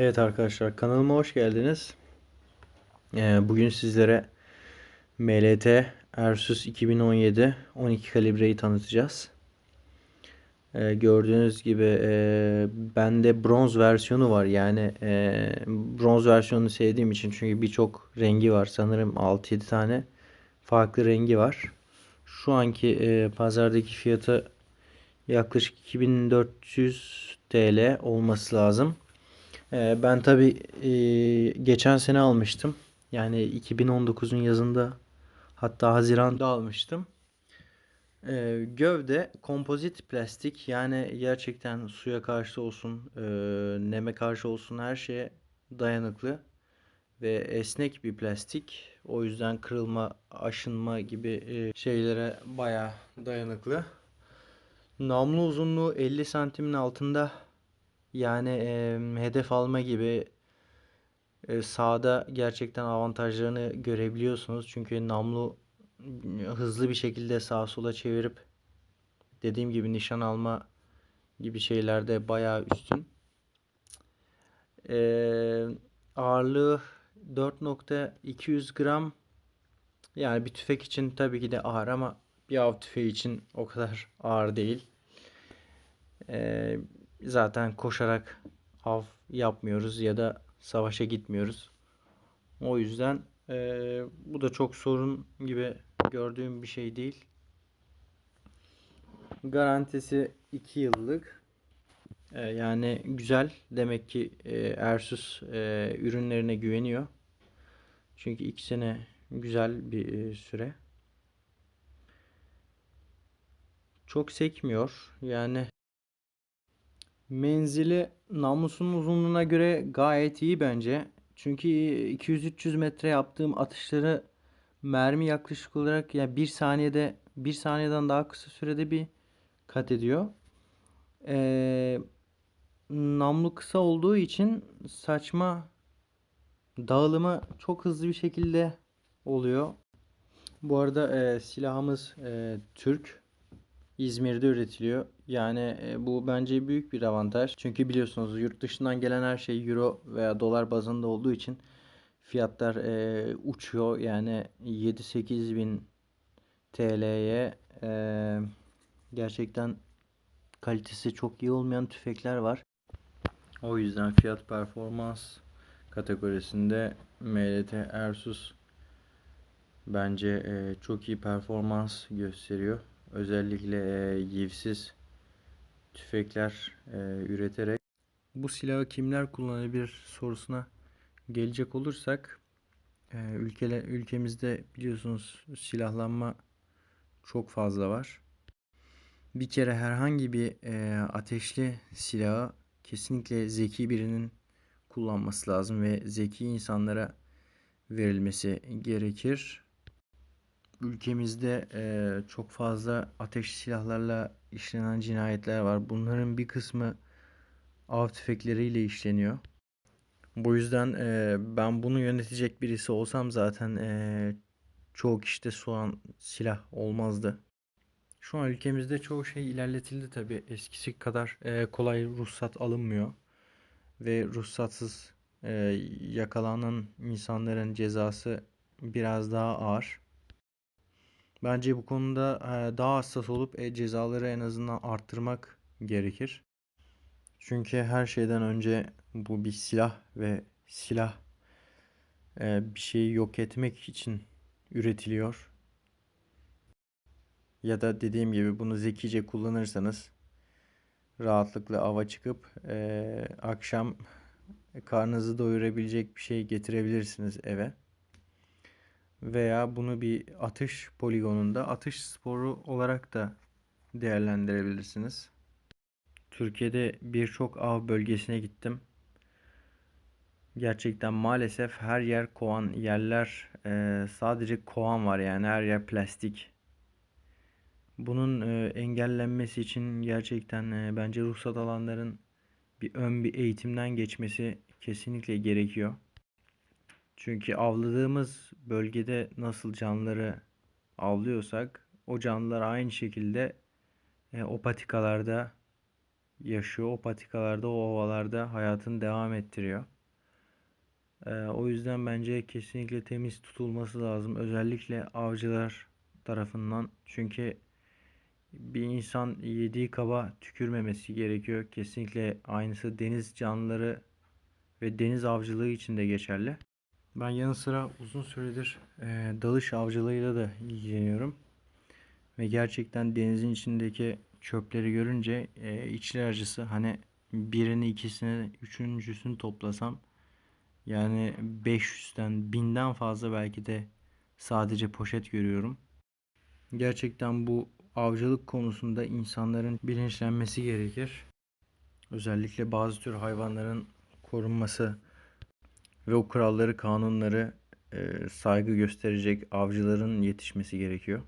Evet arkadaşlar kanalıma hoş geldiniz. Ee, bugün sizlere MLT Ersus 2017 12 kalibreyi tanıtacağız. Ee, gördüğünüz gibi e, bende bronz versiyonu var. Yani e, bronz versiyonunu sevdiğim için çünkü birçok rengi var. Sanırım 6-7 tane farklı rengi var. Şu anki e, pazardaki fiyatı yaklaşık 2400 TL olması lazım. Ee, ben tabi geçen sene almıştım. Yani 2019'un yazında hatta Haziran'da almıştım. Ee, gövde kompozit plastik yani gerçekten suya karşı olsun, e, neme karşı olsun her şeye dayanıklı ve esnek bir plastik. O yüzden kırılma, aşınma gibi e, şeylere baya dayanıklı. Namlu uzunluğu 50 santimin altında yani e, hedef alma gibi e, sahada gerçekten avantajlarını görebiliyorsunuz. Çünkü namlu hızlı bir şekilde sağa sola çevirip dediğim gibi nişan alma gibi şeylerde bayağı üstün. E, ağırlığı 4.200 gram yani bir tüfek için tabii ki de ağır ama bir av tüfeği için o kadar ağır değil. Ee, zaten koşarak av yapmıyoruz ya da savaşa gitmiyoruz. O yüzden e, bu da çok sorun gibi gördüğüm bir şey değil. Garantisi 2 yıllık. E, yani güzel. Demek ki e, Ersus e, ürünlerine güveniyor. Çünkü 2 sene güzel bir e, süre. Çok sekmiyor. Yani Menzili namlusunun uzunluğuna göre gayet iyi bence. Çünkü 200-300 metre yaptığım atışları mermi yaklaşık olarak yani bir saniyede bir saniyeden daha kısa sürede bir kat ediyor. Ee, namlu kısa olduğu için saçma dağılımı çok hızlı bir şekilde oluyor. Bu arada e, silahımız e, Türk. İzmir'de üretiliyor. Yani e, bu bence büyük bir avantaj. Çünkü biliyorsunuz yurt dışından gelen her şey euro veya dolar bazında olduğu için fiyatlar e, uçuyor. Yani 7-8 bin TL'ye e, gerçekten kalitesi çok iyi olmayan tüfekler var. O yüzden fiyat performans kategorisinde MLT Ersus bence e, çok iyi performans gösteriyor. Özellikle e, yivsiz tüfekler e, üreterek bu silahı kimler kullanabilir sorusuna gelecek olursak e, ülkele, ülkemizde biliyorsunuz silahlanma çok fazla var. Bir kere herhangi bir e, ateşli silahı kesinlikle zeki birinin kullanması lazım ve zeki insanlara verilmesi gerekir ülkemizde e, çok fazla ateş silahlarla işlenen cinayetler var. Bunların bir kısmı av tüfekleriyle işleniyor. Bu yüzden e, ben bunu yönetecek birisi olsam zaten e, çoğu kişide soğan silah olmazdı. Şu an ülkemizde çoğu şey ilerletildi tabi. Eskisi kadar e, kolay ruhsat alınmıyor. Ve ruhsatsız e, yakalanan insanların cezası biraz daha ağır. Bence bu konuda daha hassas olup e, cezaları en azından arttırmak gerekir. Çünkü her şeyden önce bu bir silah ve silah bir şeyi yok etmek için üretiliyor. Ya da dediğim gibi bunu zekice kullanırsanız rahatlıkla ava çıkıp e, akşam karnınızı doyurabilecek bir şey getirebilirsiniz eve veya bunu bir atış poligonunda atış sporu olarak da değerlendirebilirsiniz. Türkiye'de birçok av bölgesine gittim. Gerçekten maalesef her yer kovan yerler e, sadece kovan var yani her yer plastik. Bunun e, engellenmesi için gerçekten e, bence ruhsat alanların bir ön bir eğitimden geçmesi kesinlikle gerekiyor. Çünkü avladığımız bölgede nasıl canlıları avlıyorsak o canlılar aynı şekilde e, o patikalarda yaşıyor. O patikalarda, o ovalarda hayatını devam ettiriyor. Ee, o yüzden bence kesinlikle temiz tutulması lazım. Özellikle avcılar tarafından. Çünkü bir insan yediği kaba tükürmemesi gerekiyor. Kesinlikle aynısı deniz canlıları ve deniz avcılığı için de geçerli. Ben yanı sıra uzun süredir e, dalış avcılığıyla da ilgileniyorum. Ve gerçekten denizin içindeki çöpleri görünce e, içler acısı. Hani birini, ikisini, üçüncüsünü toplasam yani 500'ten, 1000'den fazla belki de sadece poşet görüyorum. Gerçekten bu avcılık konusunda insanların bilinçlenmesi gerekir. Özellikle bazı tür hayvanların korunması ve o kuralları, kanunları e, saygı gösterecek avcıların yetişmesi gerekiyor.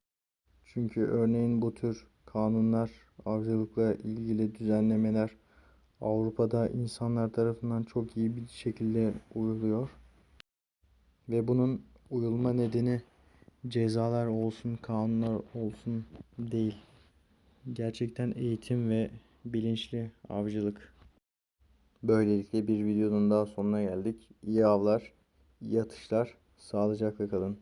Çünkü örneğin bu tür kanunlar, avcılıkla ilgili düzenlemeler Avrupa'da insanlar tarafından çok iyi bir şekilde uyuluyor. Ve bunun uyulma nedeni cezalar olsun, kanunlar olsun değil. Gerçekten eğitim ve bilinçli avcılık. Böylelikle bir videonun daha sonuna geldik. İyi avlar, iyi atışlar, sağlıcakla kalın.